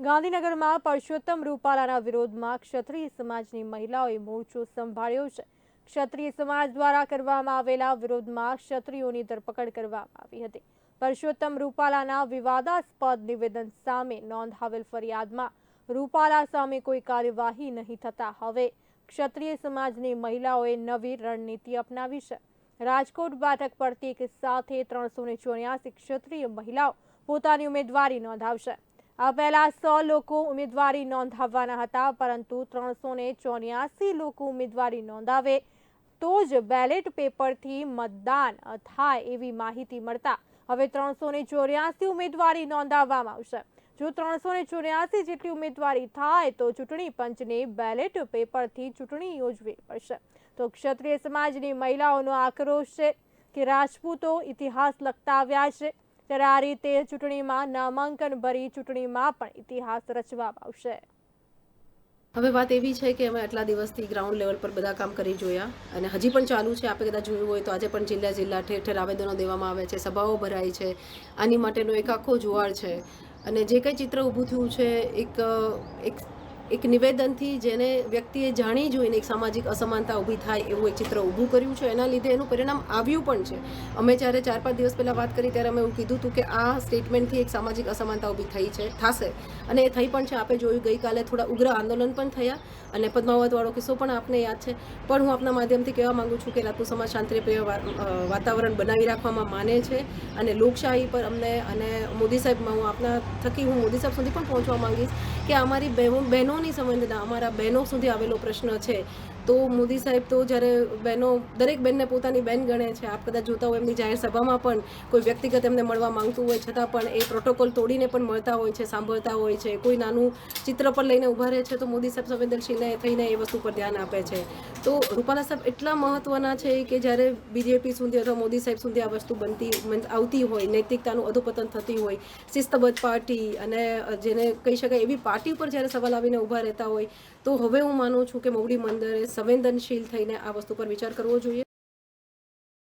ગાંધીનગરમાં પરસોત્તમ રૂપાલાના વિરોધમાં ક્ષત્રિય સમાજની મહિલાઓએ મોરચો સંભાળ્યો છે. ક્ષત્રિય સમાજ દ્વારા કરવામાં આવેલા વિરોધમાં ક્ષત્રિયોની ધરપકડ કરવામાં આવી હતી. પરસોત્તમ રૂપાલાના વિવાદાસ્પદ નિવેદન સામે નોંધાવેલ ફરિયાદમાં રૂપાલા સામે કોઈ કાર્યવાહી નહીં થતા હવે ક્ષત્રિય સમાજની મહિલાઓએ નવી રણનીતિ અપનાવી છે. રાજકોટ બેઠક પરથી એક સાથે ત્રણસો ચોર્યાસી ક્ષત્રિય મહિલાઓ પોતાની ઉમેદવારી નોંધાવશે. પહેલા સો લોકો ઉમેદવારી નોંધાવવાના હતા, પરંતુ ત્રણસો ને ચોર્યાસી લોકો ઉમેદવારી નોંધાવે તો જ બેલેટ પેપરથી મતદાન થાય એવી માહિતી મળતા હવે ત્રણસો ને ચોર્યાસી ઉમેદવારી નોંધાવવામાં આવશે. જો ત્રણસો ને ચોર્યાસી જેટલી ઉમેદવારી થાય તો ચૂંટણી પંચને બેલેટ પેપરથી ચૂંટણી યોજવી પડશે. તો ક્ષત્રિય સમાજની મહિલાઓનો આક્રોશ છે કે રાજપૂતો ઇતિહાસ લખતા આવ્યા છે. ત્યારે આ રીતે ચૂંટણીમાં નામાંકન ભરી ચૂંટણીમાં પણ ઇતિહાસ રચવામાં આવશે. હવે વાત એવી છે કે અમે આટલા દિવસથી ગ્રાઉન્ડ લેવલ પર બધા કામ કરી જોયા અને હજી પણ ચાલુ છે. આપણે કદાચ જોયું હોય તો આજે પણ જિલ્લા જિલ્લા ઠેર ઠેર આવેદનો દેવામાં આવે છે. સભાઓ ભરાય છે. આની માટેનો એક આખો જુવાળ છે. અને જે કંઈ ચિત્ર ઊભું થયું છે, એક એક એક નિવેદનથી જેને વ્યક્તિએ જાણી જોઈને એક સામાજિક અસમાનતા ઊભી થાય એવું એક ચિત્ર ઊભું કર્યું છે. એના લીધે એનું પરિણામ આવ્યું પણ છે. અમે જ્યારે ચાર પાંચ દિવસ પહેલાં વાત કરી ત્યારે અમે એવું કીધું હતું કે આ સ્ટેટમેન્ટથી એક સામાજિક અસમાનતા ઊભી થઈ છે, થશે. અને એ થઈ પણ છે. આપણે જોયું ગઈકાલે થોડા ઉગ્ર આંદોલન પણ થયા અને પદ્માવતવાળો કિસ્સો પણ આપને યાદ છે. પણ હું આપના માધ્યમથી કહેવા માંગુ છું કે રાજપૂત સમાજ શાંતિપ્રિય વાતાવરણ બનાવી રાખવામાં માને છે અને લોકશાહી પર અમને અને મોદી સાહેબમાં હું આપના થકી હું મોદી સાહેબ સુધી પણ પહોંચવા માંગીશ કે અમારી બહેનો બહેનોની સમજતા અમારા બહેનો સુધી આવેલો પ્રશ્ન છે. તો મોદી સાહેબ તો જ્યારે બહેનો, દરેક બહેનને પોતાની બહેન ગણે છે. આપ કદાચ જોતા હોય એમની જાહેર સભામાં પણ કોઈ વ્યક્તિગત એમને મળવા માંગતું હોય, છતાં પણ એ પ્રોટોકોલ તોડીને પણ મળતા હોય છે, સાંભળતા હોય છે. કોઈ નાનું ચિત્ર પર લઈને ઊભા રહે છે તો મોદી સાહેબ સંવેદનશીલને થઈને એ વસ્તુ પર ધ્યાન આપે છે. તો રૂપાલા સાહેબ, એટલા મહત્વના છે કે જ્યારે બીજેપી સુધી અથવા મોદી સાહેબ સુધી આ વસ્તુ બનતી આવતી હોય, નૈતિકતાનું અધોપતન થતી હોય, શિસ્તબદ્ધ પાર્ટી અને જેને કહી શકાય એવી પાર્ટી ઉપર જ્યારે સવાલ આવીને ઊભા રહેતા હોય, તો હવે હું માનું છું કે મોવડી મંદિરે સંવેદનશીલ થઈને આ વસ્તુ પર વિચાર કરવો જોઈએ.